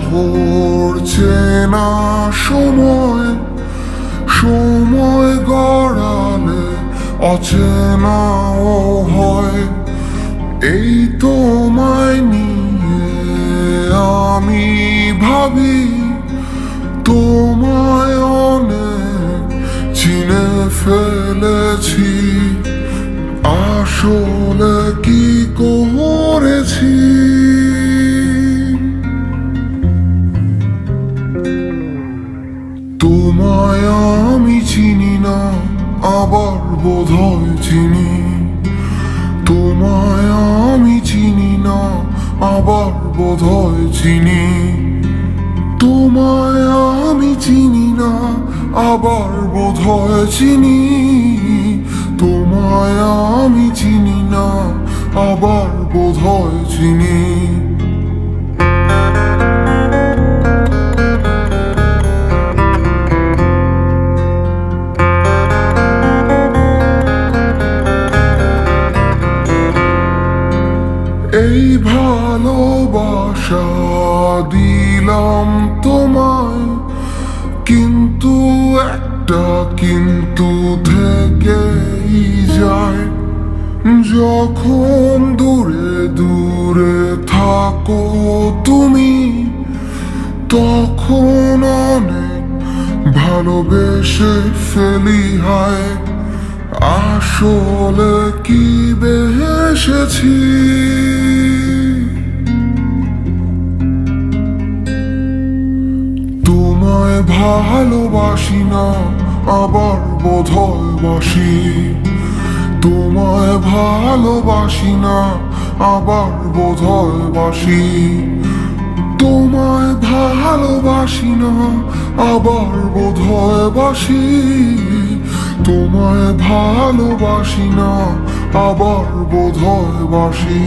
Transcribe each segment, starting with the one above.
শহর চেনা সময় সময় গড়ালে অচেনাও হয়। এই তোমায় নিয়ে আমি ভাবি, তোমায় অনেক চিনে ফেলেছি। আসলে কি করেছি? আবার বোধহয় চিনি। তোমায় আমি চিনি না, আবার বোধহয় চিনি। তোমায় আমি চিনি না, আবার বোধহয় চিনি। তোমায় আমি চিনি না, আবার বোধহয় চিনি। এই ভালোবাসা দিলাম তোমায়, কিন্তু একটা কিন্তু থেকেই যায়। যখন দূরে দূরে থাকো তুমি, তখন অনেক ভালোবেসে ফেলি হায়। আসলে কি বেসেছি তোমায় ভালোবাসি না, আবার বোধহয় বাসি। তোমায় ভালোবাসি না, আবার বোধহয় বাসি। তোমায় ভালোবাসি না, আবার বোধহয় বাসি। তোমায় ভালোবাসি না আবার বোধহয় বাসি।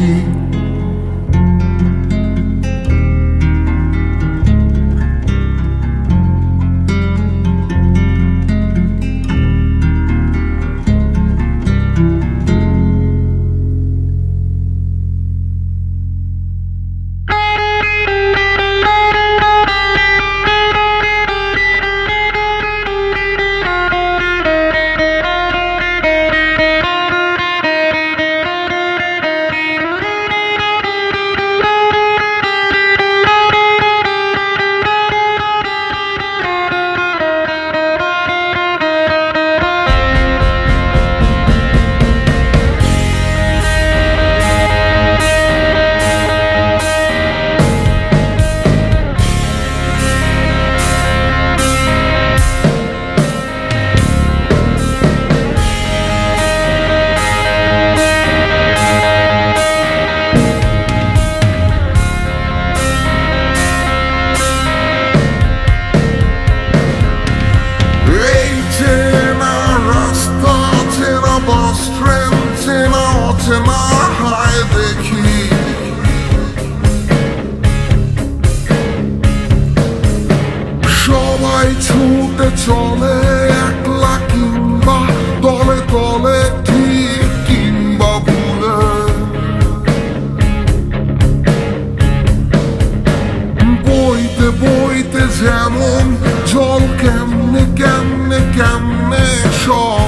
সবাই ছুটে চলে ঠিক বইতে বইতে যেমন জল কেমনে কেমনে কেমনে সব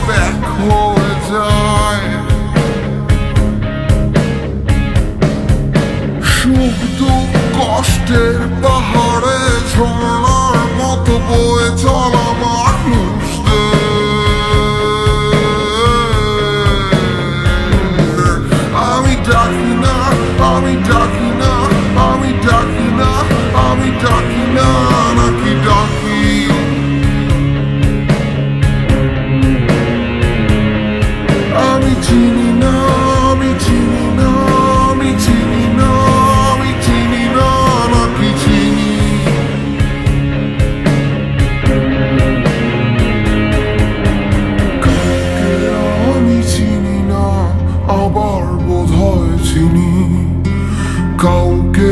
কাউকে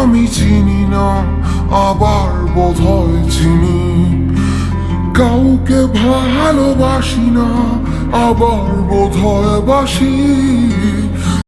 আমি চিনি না, আবার বোধ হয় চিনি। কাউকে ভালোবাসি না, আবার বোধ হয় বাসি।